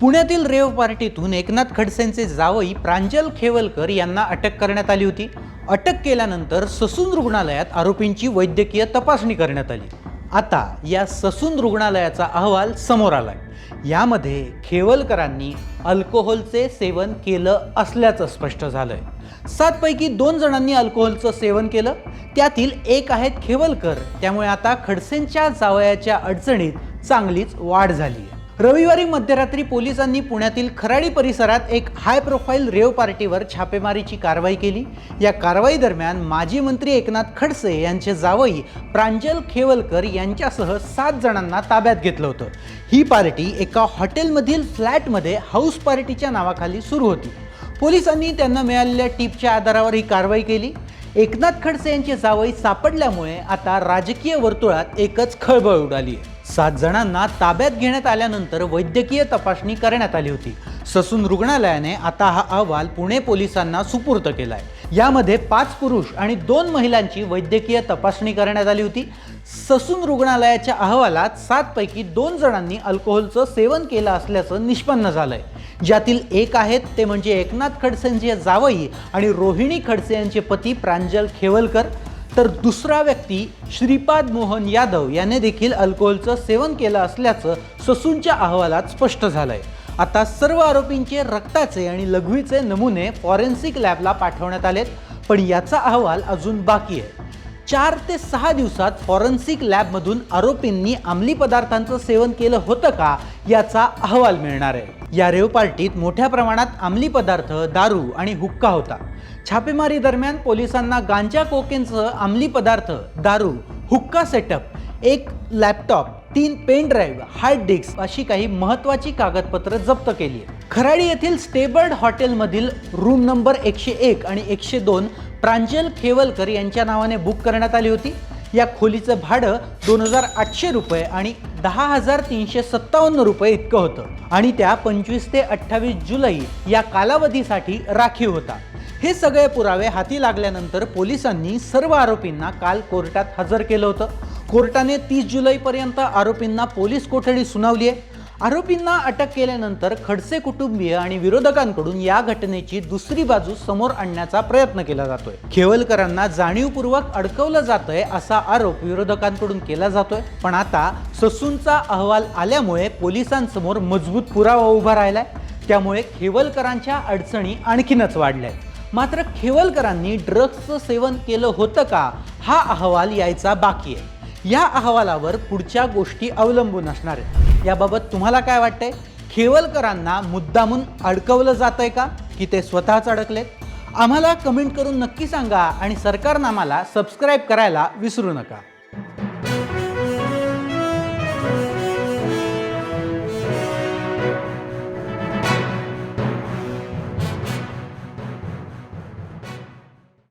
पुण्यातील रेव पार्टीतून एकनाथ खडसेंचे जावई प्रांजल खेवलकर यांना अटक करण्यात आली होती. अटक केल्यानंतर ससून रुग्णालयात आरोपींची वैद्यकीय तपासणी करण्यात आली. आता या ससून रुग्णालयाचा अहवाल समोर आलाय. यामध्ये खेवलकरांनी अल्कोहोलचे सेवन केलं असल्याचं स्पष्ट झालंय. सातपैकी दोन जणांनी अल्कोहोलचं सेवन केलं. त्यातील एक आहेत खेवलकर. त्यामुळे आता खडसेंच्या जावयाच्या अडचणीत चांगलीच वाढ झाली आहे रविवारी मध्यरात्री पोलिसांनी पुण्यातील खराडी परिसरात एक हाय प्रोफाईल रेव पार्टीवर छापेमारीची कारवाई केली. या कारवाई दरम्यान माजी मंत्री एकनाथ खडसे यांचे जावई प्रांजल खेवलकर यांच्यासह सात जणांना ताब्यात घेतलं होतं. ही पार्टी एका हॉटेलमधील फ्लॅटमध्ये हाऊस पार्टीच्या नावाखाली सुरू होती. पोलिसांनी त्यांना मिळालेल्या टीपच्या आधारावर ही कारवाई केली. एकनाथ खडसे यांचे जावई सापडल्यामुळे आता राजकीय वर्तुळात एकच खळबळ उडाली आहे. सात जणांना ताब्यात घेण्यात आल्यानंतर वैद्यकीय तपासणी करण्यात आली होती. ससून रुग्णालयाने आता हा अहवाल पुणे पोलिसांना सुपूर्द केलाय. यामध्ये पाच पुरुष आणि दोन महिलांची वैद्यकीय तपासणी करण्यात आली होती. ससून रुग्णालयाच्या अहवालात सातपैकी दोन जणांनी अल्कोहोलचं सेवन केलं असल्याचं निष्पन्न झालंय. ज्यातील एक आहेत ते म्हणजे एकनाथ खडसेंचे जावई आणि रोहिणी खडसे यांचे पती प्रांजल खेवलकर. तर दुसरा व्यक्ती श्रीपाद मोहन यादव याने देखील अल्कोहोलचं सेवन केलं असल्याचं ससूनच्या अहवालात स्पष्ट झालंय. आता सर्व आरोपींचे रक्ताचे आणि लघवीचे नमुने फॉरेन्सिक लॅबला पाठवण्यात आलेत पण याचा अहवाल अजून बाकी आहे. चार ते सहा दिवसात फॉरेन्सिक लॅबमधून आरोपींनी अंमली पदार्थांचं सेवन केलं होतं का याचा अहवाल मिळणार आहे. या रेव पार्टीत मोठ्या प्रमाणात अंमली पदार्थ दारू आणि हुक्का होता. छापेमारी दरम्यान पोलिसांना गांजा कोकेनसह अंमली पदार्थ दारू हुक्का सेटअप एक लॅपटॉप तीन पेन ड्राईव्ह हार्ड डिस्क अशी काही महत्त्वाची कागदपत्र जप्त केली खराडी येथील स्टेबर्ड हॉटेलमधील रूम नंबर एकशे एक आणि एकशे दोन प्रांजल खेवलकर यांच्या नावाने बुक करण्यात आली होती. या खोलीचं भाडं दोन हजार आठशे रुपये आणि दहा हजार तीनशे सत्तावन्न रुपये इतकं होतं. आणि त्या पंचवीस ते अठ्ठावीस जुलै या कालावधीसाठी राखीव होता. हे सगळे पुरावे हाती लागल्यानंतर पोलिसांनी सर्व आरोपींना काल कोर्टात हजर केलं होतं. कोर्टाने तीस जुलैपर्यंत आरोपींना पोलीस कोठडी सुनावली आहे. आरोपींना अटक केल्यानंतर खडसे कुटुंबीय आणि विरोधकांकडून या घटनेची दुसरी बाजू समोर आणण्याचा प्रयत्न केला जातोय. खेवलकरांना जाणीवपूर्वक अडकवलं जातंय असा आरोप विरोधकांकडून केला जातोय. पण आता ससूनचा अहवाल आल्यामुळे पोलिसांसमोर मजबूत पुरावा उभा राहिलाय. त्यामुळे खेवलकरांच्या अडचणी आणखीनच वाढल्या मात्र खेवलकरांनी ड्रग्जचं सेवन केलं होतं का? हा अहवाल यायचा बाकी आहे. या अहवालावर पुढच्या गोष्टी अवलंबून असणार आहेत. याबाबत तुम्हाला काय वाटतंय? खेवलकरांना मुद्दामून अडकवलं जातंय का? की ते स्वतःच अडकलेत? आम्हाला कमेंट करून नक्की सांगा आणि सरकारनामाला सबस्क्राईब करायला विसरू नका.